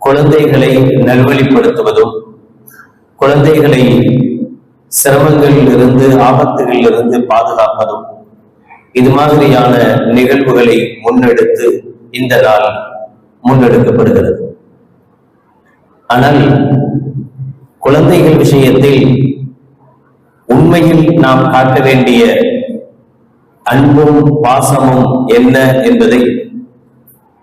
குழந்தைகளை நல்வழிப்படுத்துவதும் குழந்தைகளை சிரமங்களில் இருந்து ஆபத்துகளில் இருந்து பாதுகாப்பதும் இது மாதிரியான நிகழ்வுகளை முன்னெடுத்து இந்த நாள் முன்னெடுக்கப்படுகிறது. ஆனால் குழந்தைகள் விஷயத்தில் உண்மையில் நாம் காட்ட வேண்டிய அன்பும் பாசமும் என்ன என்பதை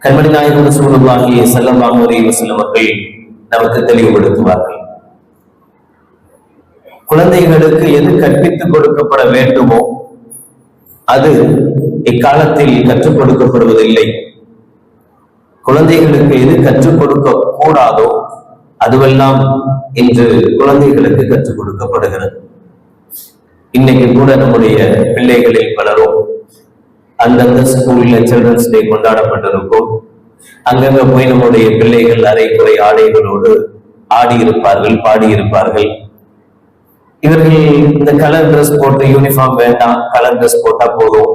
கண்மணி நாயகம் சூழ்நிலாகி செல்லமாக வசல்லம் அவர்கள் நமக்கு தெளிவுபடுத்துவார்கள். குழந்தைகளுக்கு எது கற்பித்துக் கொடுக்கப்பட வேண்டுமோ அது இக்காலத்தில் கற்றுக் கொடுக்கப்படுவதில்லை. குழந்தைகளுக்கு எது கற்றுக் கொடுக்க கூடாதோ அதுவெல்லாம் இன்று குழந்தைகளுக்கு கற்றுக் கொடுக்கப்படுகிறது. இன்னைக்கு கூட நம்முடைய பிள்ளைகளில் பலரும் அந்தந்த ஸ்கூல்ல சில்ட்ரன்ஸ் டே கொண்டாடப்பட்டிருக்கும். அங்கங்க போய் நம்முடைய பிள்ளைகள் அரைக்குறை ஆடைகளோடு ஆடி இருப்பார்கள் பாடி இருப்பார்கள் இவர்கள் இந்த கலர் ட்ரெஸ் போட்டு யூனிஃபார்ம் வேண்டாம் கலர் ட்ரெஸ் போட்டா போதும்.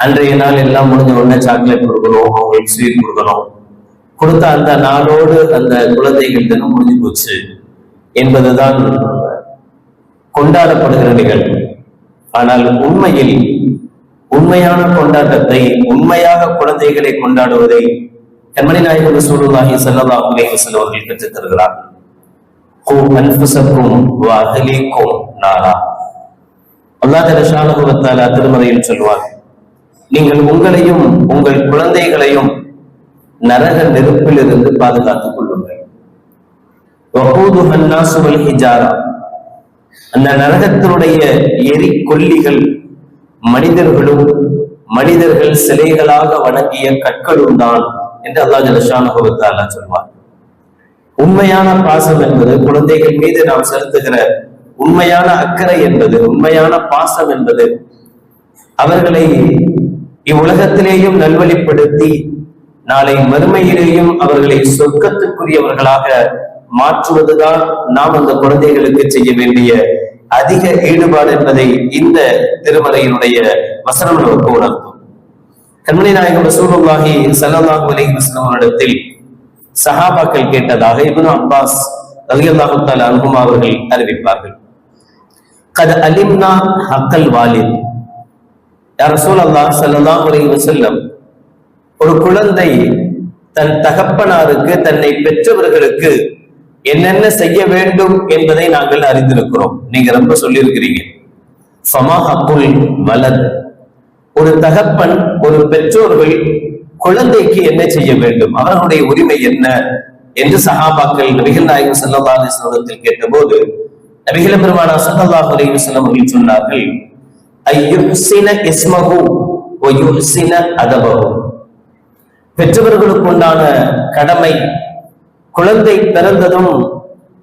அன்றைய நாள் எல்லாம் முடிஞ்ச உடனே சாக்லேட் கொடுக்கணும் அவங்களுக்கு ஸ்வீட் கொடுக்கணும். கொடுத்த அந்த நாளோடு அந்த குழந்தைகள் தினம் முடிஞ்சு போச்சு என்பதுதான் கொண்டாடப்படுகிற நிகழ்வு. ஆனால் உண்மையில் உண்மையான கொண்டாட்டத்தை உண்மையாக குழந்தைகளை கொண்டாடுவதை கண்மணி நாயகம் சூழலாகி ஸல்லல்லாஹு அலைஹி செல்வர்கள் அவர்கள் கற்றுத் தருகிறார். கு நாரா. அல்லாஹ் திருமறையில் சொல்வார் நீங்கள் உங்களையும் உங்கள் குழந்தைகளையும் நரக நெருப்பிலிருந்து பாதுகாத்துக் கொள்ளுங்கள். அந்த நரகத்தினுடைய எரி கொல்லிகள் மனிதர்களும் மனிதர்கள் சிலைகளாக வணங்கிய கற்களும் தான் என்று அல்லாஹ் ஜலஷானுபவத்தாலா சொல்வார். உண்மையான பாசம் என்பது குழந்தைகள் மீது நாம் செலுத்துகிற உண்மையான அக்கறை என்பது உண்மையான பாசம் என்பது அவர்களை இவ்வுலகத்திலேயும் நல்வழிப்படுத்தி நாளை மறுமையிலேயும் அவர்களை சொர்க்கத்துக்குரியவர்களாக மாற்றுவதுதான் நாம் அந்த குழந்தைகளுக்கு செய்ய வேண்டிய அதிக ஈடுபாடு என்பதை இந்த திருமலையினுடைய வசனம் நமக்கு உணர்த்தும் கண்மணி நாயகம் ரசூலுல்லாஹி சல்லாஹு அலைஹி வசனத்தில் சஹாபாக்கள் கேட்டதாக இப்னு அப்பாஸ் ரலியல்லாஹு தஆலா அவர்கள் அறிவிப்பார்கள். கத அலிம்னா ஹக்கல் வாலித். யா ரசூலல்லாஹ் சல்லாஹு அலைஹி வசல்லம் ஒரு குழந்தை தன் தகப்பனாருக்கு தன்னை பெற்றவர்களுக்கு என்னென்ன செய்ய வேண்டும் என்பதை நாங்கள் அறிந்திருக்கிறோம். நீங்க ரொம்ப சொல்லியிருக்கிறீங்க. ஃபமா ஹக்குல் வலத் ஒரு தகப்பன் ஒரு பெற்றோர்கள் குழந்தைக்கு என்ன செய்ய வேண்டும்? அவர்களுடைய உரிமை என்ன? என்று சஹாபாக்கள் நபிகள் நாயகம் சல்லா அலிஸ்லத்தில் கேட்டபோது நபிகள பெருமானா சல்லல்லாஹு அலைஹி வஸல்லம் சொன்னார்கள் ஐயுஹ்சின இஸ்மஹு வ யுஹ்சின பெற்றவர்களுக்கு உண்டான கடமை குழந்தை பிறந்ததும்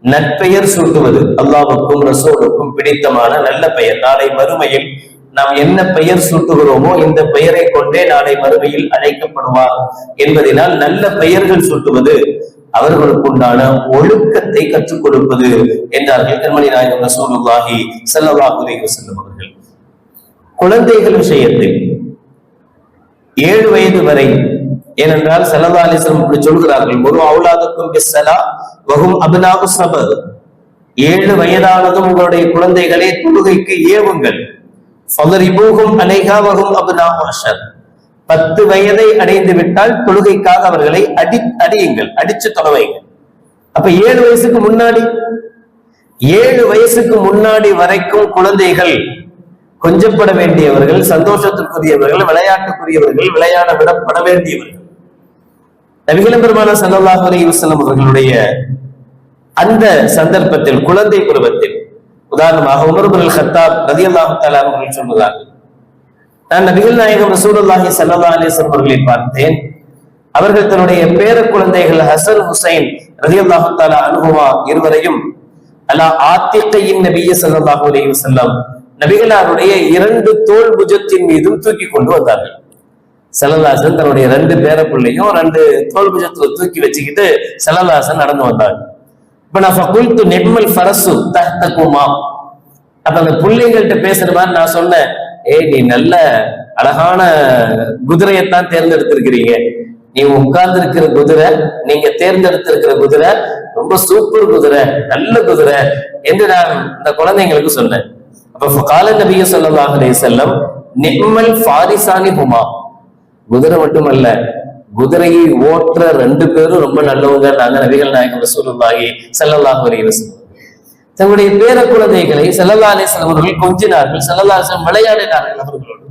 நற்பெயர் சூட்டுவது அல்லாவுக்கும் ரசோலுக்கும் பிடித்தமான நல்ல பெயர். நாளை மறுமையில் நாம் என்ன பெயர் சூட்டுகிறோமோ இந்த பெயரை கொண்டே நாளை மறுமையில் அழைக்கப்படுவார் என்பதனால் நல்ல பெயர்கள் சூட்டுவது அவர்களுக்கு உண்டான ஒழுக்கத்தை கற்றுக் கொடுப்பது என்றார்கள் கண்மணி நாயகம் ரசூலுல்லாஹி ஸல்லல்லாஹு செல்லும் அவர்கள். குழந்தைகள் விஷயத்தில் ஏழு வயது வரை ஏனென்றால் சல்லா அலிஸ்லம் இப்படி சொல்கிறார்கள் ஒரு அவுலாதுக்கும் பிஸ்ஸலா வகும் அபினாபு சபர் ஏழு வயதானதும் உங்களுடைய குழந்தைகளை தொழுகைக்கு ஏவுங்கள். ஃபதரிபூகும் அலைகா வகும் அபினாபு அஷர். பத்து வயதை அடைந்து விட்டால் தொழுகைக்காக அவர்களை அடி அடியுங்கள் அடிச்சு தொலைவைங்க அப்ப ஏழு வயசுக்கு முன்னாடி? ஏழு வயசுக்கு முன்னாடி வரைக்கும் குழந்தைகள் கொஞ்சப்பட வேண்டியவர்கள் சந்தோஷத்திற்குரியவர்கள் விளையாட்டுக்குரியவர்கள் விளையாட விடப்பட வேண்டியவர்கள். நபிகளம் பெருமான சல்லாஹ் அலி வசல்லம் அவர்களுடைய அந்த சந்தர்ப்பத்தில் குழந்தை பருவத்தில் உதாரணமாக உமர்புல் ஹத்தாப் ரதி அல்லாஹு அவர்கள் சொல்லுகிறார்கள் நான் நபிகள் நாயகம் ரசூலுல்லாஹி சல்லா அலிஸ்லம் அவர்களை பார்த்தேன். அவர்கள் தன்னுடைய பேர குழந்தைகள் ஹசன் ஹுசைன் ரதி அல்லாஹு தாலா அனுபவா இருவரையும் அல்லா ஆத்திக்கையின் நபிய சல்லாஹு அலி வசல்லம் நபிகளாருடைய இரண்டு தோல் புஜத்தின் மீதும் தூக்கி கொண்டு வந்தார்கள். செல்லல்லாசன் தன்னுடைய ரெண்டு பேர பிள்ளையும் ரெண்டு தோல் புஜத்துல தூக்கி வச்சுக்கிட்டு செல்லல்லாசன் நடந்து வந்தாங்க இப்ப நான் ஃபகுல்து நெம்மல் ஃபரசு தஹ்தகுமா. அப்ப அந்த பிள்ளைங்கள்ட்ட பேசுற மாதிரி நான் சொன்னேன். ஏய் நீ நல்ல அழகான குதிரையத்தான் தேர்ந்தெடுத்திருக்கிறீங்க. நீ உட்கார்ந்து இருக்கிற குதிரை நீங்க தேர்ந்தெடுத்திருக்கிற குதிரை ரொம்ப சூப்பர் குதிரை நல்ல குதிரை என்று நான் இந்த குழந்தைங்களுக்கு சொன்னேன். அப்ப கால நபிய சொல்லலாம் செல்லம் நிம்மல் ஃபாரிசானி ஹுமா குதிரை மட்டுமல்ல குதிரையை ஓட்டுற ரெண்டு பேரும் ரொம்ப நல்லவங்க. நாங்க நபிகள் நாயகம் சூழலாகி செல்லலாக அலைஹி தங்களுடைய பேர குழந்தைகளை ஸல்லல்லாஹு அலைஹி அவர்கள் கொஞ்சினார்கள். ஸல்லல்லாஹு விளையாடினார்கள் அவர்களோடு.